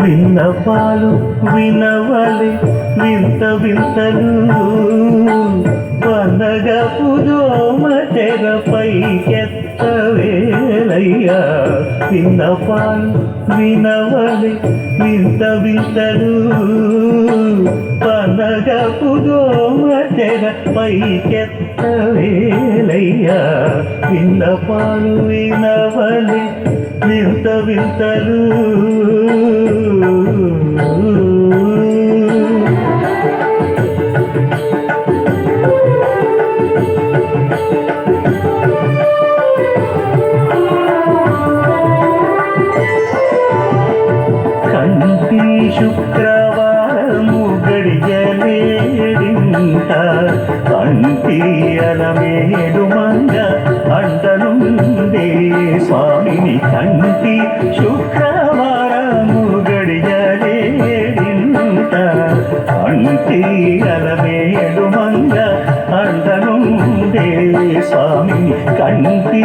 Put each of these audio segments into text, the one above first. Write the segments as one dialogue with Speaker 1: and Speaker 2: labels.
Speaker 1: విన్నపాలు వినవలి వింత వింతలు. వనగపు దోమ తెరపై ఎత్తవేలయ్యా విన్నపాలు వినవలి వింత వింతలు. వనగపు దోమ తెరపై ఎత్తవేలయ్యా విన్నపాలు వినవలి వింత వింతలు. శుక్రవారము గడియలేడింట కంటి అలమేడు మంగ అంటనుండే స్వామిని కంటి శుక్రవారము గడియలేడింట కంటి అలమేడు మంగ అంటనుండే స్వామిని కంటి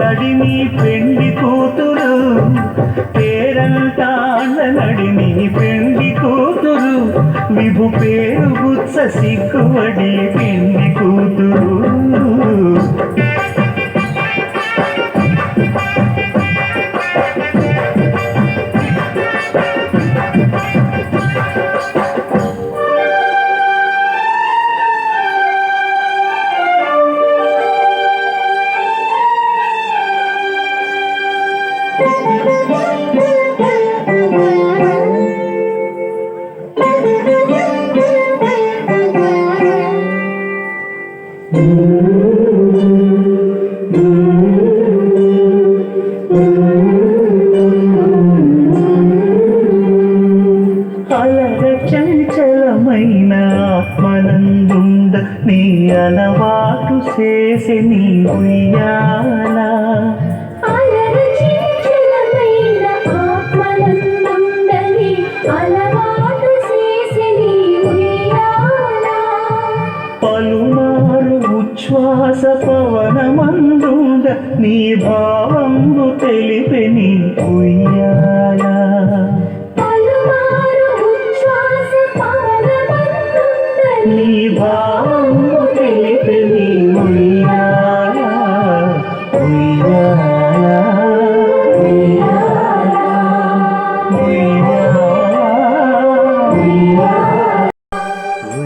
Speaker 1: నడి నీ పెండి కూతురు. పేరంటాళ్ళ నడి నీ పెండి కూతురు. విభు పేరు గుచ్చ సిగ్గువడి పెండి కూతురు. అలవాటు చేసి నీ
Speaker 2: ఉయ్యాలా.
Speaker 1: పలుమారు ఉచ్ఛ్వాస పవనమందుండ నీ భావంబు తెలిపి నీ ఉయ్యాల